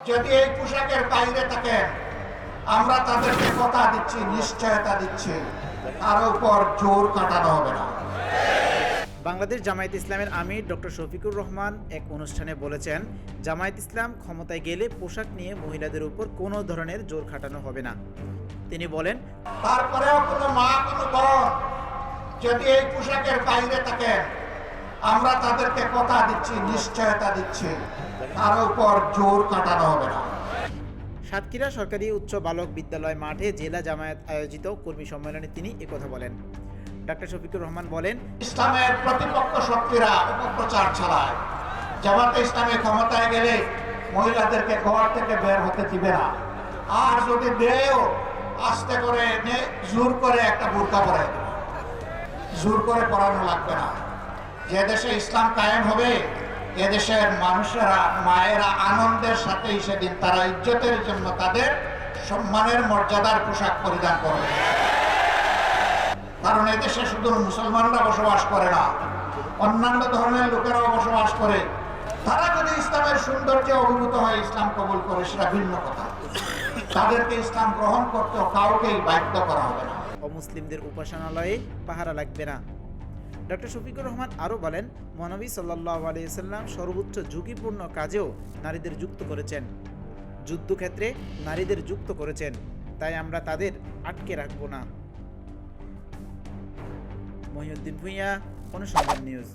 যদি এই পোশাকের বাইরে থাকেন আমরা তাদেরকে কথা দিচ্ছি নিশ্চয়তা দিচ্ছি। তার উপর জোর কাটানো হবে না। বাংলাদেশ জামায়াত ইসলামের আমির ডক্টর শফিকুর রহমান এক অনুষ্ঠানে বলেছেন জামায়াত ইসলাম ক্ষমতায় গেলে পোশাক নিয়ে মহিলাদের উপর কোনো ধরনের জোর খাটানো হবে না। তিনি বলেন তারপরেও কোনো মা কোনো বোন যদি এই পোশাকের বাইরে থাকেন আমরা তাদেরকে কথা দিচ্ছি নিশ্চয়তা দিচ্ছি। তার উপর জোর কাটানো হবে না। সাতক্ষীরা সরকারি উচ্চ বালক বিদ্যালয় মাঠে জেলা জামায়াত আয়োজিত কর্মী সম্মেলনে তিনি একথা বলেন। ডক্টর শফিকুর রহমান বলেন ইসলামের প্রতিপক্ষ শক্তিরা অপপ্রচার চালায়। জামাতে ইসলামী ক্ষমতায় গেলে মহিলাদেরকে ঘর থেকে বের হতে দিবে না। আর যদি দেও আস্তে করে নে জোর করে একটা বোরকা পরাই দেবে। জোর করে পড়ানো লাগবে না। যে দেশে ইসলাম কায়েম হবে এদেশের মানুষেরা, মায়েরা আনন্দের সাথে সেদিন তারা ইজ্জতের জন্য তাদের সম্মানের মর্যাদার পোশাক পরিধান করবে। কারণ এদেশে শুধু মুসলমানরা বসবাস করে না, অন্যান্য ধরনের লোকেরাও বসবাস করে। তারা যদি ইসলামের সৌন্দর্যে অভিভূত হয় ইসলাম কবুল করে, সেটা ভিন্ন কথা। তাদেরকে ইসলাম গ্রহণ করতেও কাউকেই বাধ্য করা হবে না। অমুসলিমদের উপাসনালয়ে পাহারা লাগবে না। ডক্টর শফিকুর রহমান আরও বলেন, মহানবী সাল্লাহ আলিয়াল্লাম সর্বোচ্চ ঝুঁকিপূর্ণ কাজেও নারীদের যুক্ত করেছেন। যুদ্ধক্ষেত্রে নারীদের যুক্ত করেছেন, তাই আমরা তাদের আটকে রাখব না। মহিউদ্দিন ভূঁইয়া, অনুসন্ধান নিউজ।